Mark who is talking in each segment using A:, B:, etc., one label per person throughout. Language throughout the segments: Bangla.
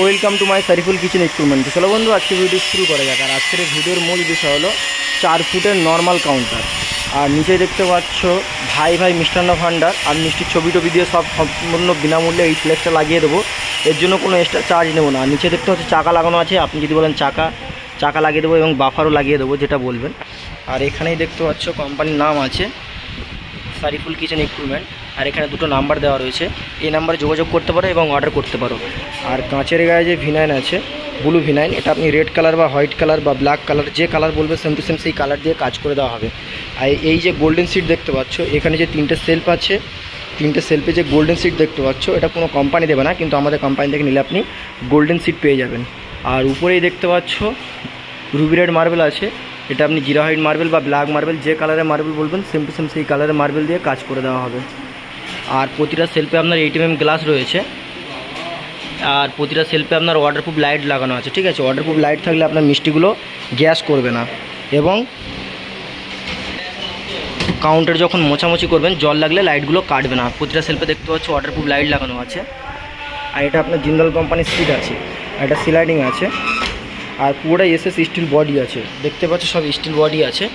A: Welcome to my Shariful kitchen equipment চলো বন্ধু, আজকে ভিডিও শুরু করা যাক। আর আজকের ভিডিওর মূল বিষয় হলো চার ফুটের নর্মাল কাউন্টার আর নিচে দেখতে পাচ্ছ, ভাই ভাই মিষ্টান্ন ভাণ্ডার আর মিষ্টির ছবি টবি দিয়ে সব সম্পূর্ণ বিনামূল্যে এই ফ্লেক্সটা লাগিয়ে দেবো। এর জন্য কোনো এক্সট্রা চার্জ নেব না। আর নিচে দেখতে হচ্ছে চাকা লাগানো আছে। আপনি যদি বলেন চাকা চাকা লাগিয়ে দেবো এবং বাফারও লাগিয়ে দেবো, যেটা বলবেন। আর এখানেই দেখতে পাচ্ছ কোম্পানির নাম আছে সারিফুল কিচেন ইকুইপমেন্ট আর এখানে দুটো নাম্বার দেওয়া রয়েছে। এই নাম্বারে যোগাযোগ করতে পারো এবং অর্ডার করতে পারো। আর কাঁচের গায়ে যে ভিনাইন আছে, ব্লু ভিনাইন, এটা আপনি রেড কালার বা হোয়াইট কালার বা ব্ল্যাক কালার, যে কালার বলবে সেম টু সেম সেই কালার দিয়ে কাজ করে দেওয়া হবে। আর এই যে গোল্ডেন সিট দেখতে পাচ্ছ, এখানে যে তিনটে সেলফ আছে, তিনটে সেলফে যে গোল্ডেন সিট দেখতে পাচ্ছ, এটা কোনো কোম্পানি দেবে না, কিন্তু আমাদের কোম্পানি থেকে নিলে আপনি গোল্ডেন সিট পেয়ে যাবেন। আর উপরেই দেখতে পাচ্ছ, রুবি রেড মার্বেল আছে, এটা আপনি জিরা হোয়াইট মার্বেল বা ব্ল্যাক মার্বেল, যে কালারের মার্বেল বলবেন, সেম টু সেম সেই কালারের মার্বেল দিয়ে কাজ করে দেওয়া হবে। আর প্রতিটা সেলফে আপনার এইট এম গ্লাস রয়েছে আর প্রতিটা সেলফে আপনার ওয়াটারপ্রুফ লাইট লাগানো আছে, ঠিক আছে? ওয়াটারপ্রুফ লাইট থাকলে আপনার মিষ্টিগুলো গ্যাস করবে না। এবং কাউন্টার যখন মোছামুছি করবেন, জল লাগলে লাইটগুলো কাটবে না। প্রতিটা সেলফে দেখতে পাচ্ছ ওয়াটারপ্রুফ লাইট লাগানো আছে। আর এটা আপনার জিন্দাল কোম্পানির সিট আছে। আর এটা সিলাইডিং আছে। আর পুরোটাই এসএস স্টিল বডি আছে। দেখতে পাচ্ছ সব স্টিল বডি আছে।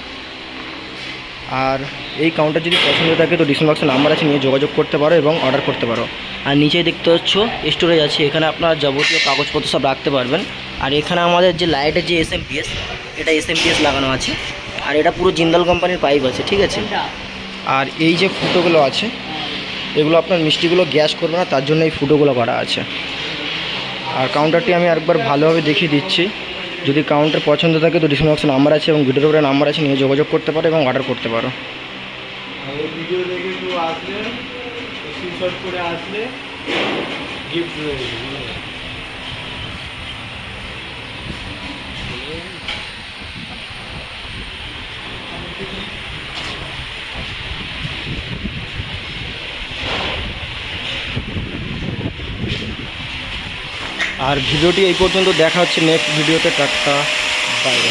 A: আর এই কাউন্টার যদি পছন্দ থাকে, তো ডিসক্রিপশন বক্সে নাম্বার আছে, নিয়ে যোগাযোগ করতে পারো এবং অর্ডার করতে পারো। আর নিচেই দেখতে পাচ্ছ স্টোরেজ আছে। এখানে আপনার যাবতীয় কাগজপত্র সব রাখতে পারবেন। আর এখানে আমাদের যে লাইটের যে এস এটা এস লাগানো আছে। আর এটা পুরো জিন্দাল কোম্পানির পাইপ আছে, ঠিক আছে? আর এই যে ফুটোগুলো আছে, এগুলো আপনার মিষ্টিগুলো গ্যাস করবে না, তার জন্য এই ফুটোগুলো করা আছে। আর কাউন্টারটি আমি আরেকবার ভালোভাবে দেখিয়ে দিচ্ছি। যদি কাউন্টার পছন্দ থাকে তো ডিসক্রিপশন বক্সে নাম্বার আছে এবং ভিডিওর উপরে নাম্বার আছে, নিয়ে যোগাযোগ করতে পারো এবং অর্ডার করতে পারো।
B: স্ক্রিনশট করে আসলে গিফট রয়েছে
A: আর ভিডিওটি এই পর্যন্ত, দেখা হচ্ছে নেক্সট ভিডিওতে টাটা বাই বাই